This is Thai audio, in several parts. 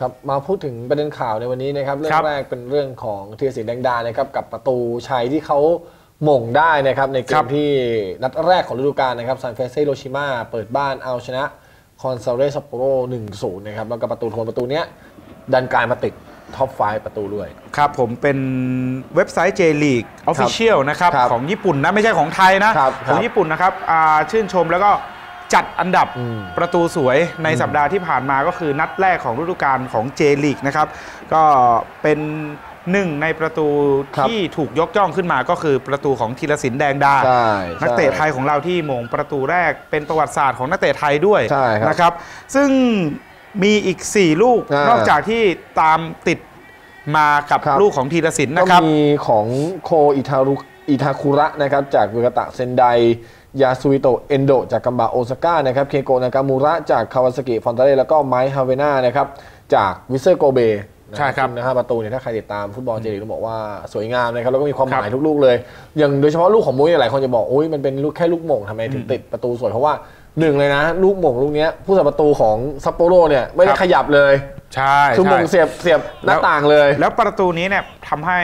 ครับมาพูดถึงประเด็นข่าวในวันนี้นะครับ เรื่อครังบแรกเป็นเรื่องของเทียสีแดงดานะครับกับประตูชัยที่เขาหม่งได้นะครับในเกครัมบ ที่ที่นัดแรกของฤดูกาลนะครับซานเฟเซโรชิมาเปิดบ้านเอาชนะคอนซาเรซัปโปโร1-0นะครับแล้วก็ประตูโทนประตูเนี้ยดันกลายมาติดท็อป5ประตูด้วย ครับผมเป็นเว็บไซต์ J League Official นะครับ ครับของญี่ปุ่นนะ ไม่ใช่ของไทยนะ ครับของครับญี่ปุ่นนะครับอ่าชื่นชมแล้วก็ จัดอันดับอืมประตูสวยในสัปดาห์ที่ผ่านมาก็คือนัดแรกของฤดูกาลของ J League นะครับ ก็เป็นหนึ่งในประตูครับที่ถูกยกย่องขึ้นมาก็คือประตูของธีรศิลป์แดงดาใช่นักเตะไทยของเราที่หม่งประตูแรกเป็นประวัติศาสตร์ของนักเตะไทยด้วยใช่ครับนะครับ ซึ่งมีอีก 4 ลูกอ่านนอกจากที่ตามติดมากับครับลูกของธีรศิลป์ก็นะครับมีของโคอิทารุ อิทาคุระนะครับจากบุกตะเซนไดยาสุวิโตะเอนโดจากกัมบะโอซาก้านะครับเคโกนากามูระจากคาวาซากิฟอนตาเรแล้วก็ไมค์ฮาเวน่านะครับจากวิเซอร์โกเบใช่ครับนะฮะประตูเนี่ยถ้าใครติดตามฟุตบอลเจลีกต้องบอกว่าสวยงามนะครับแล้วก็มีความหครัมายบทุกลูกเลย อย่างโดยเฉพาะลูกของมุ้ยเนี่ยหลายคนจะบอกโอ้ยมันเป็นลูกแค่ลูกหม่งทำไมถึงติดประตูสวยเพราะว่าหนึ่งเลยนะ ลูกหม่งลูกเนี้ยผู้สัประตูของซัปโปโรเนี่ยไม่ได้ขยับเลย ใช่คือหม่งใช่เสียบเสียบหน้าต่างเลย แล้วประตูนี้เนี่ยทำให้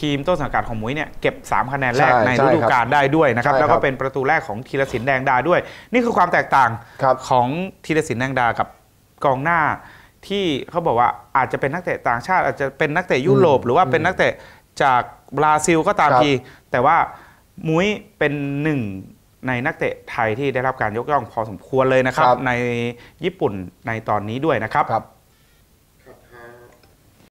ทีมต้นสังกัดของมุ้ยเนี่ยเก็บ 3 คะแนนแรกใช่ในใช่ฤดูกาลได้ด้วยนะครับใช่ครับ แล้วก็เป็นประตูแรกของธีรศิลป์แดงดาด้วย นี่คือความแตกต่างครับของธีรศิลป์แดงดากับกองหน้าที่เขาบอกว่าอาจจะเป็นนักเตะต่างชาติ อาจจะเป็นนักเตะยุโรปหรือว่าเป็นนักเตะจากบราซิลก็ตามครับทีแต่ว่ามุ้ยเป็นหนึ่งในนักเตะไทยที่ได้รับการยกย่องพอสมควรเลยนะครับครับในญี่ปุ่นในตอนนี้ด้วยนะครับครับ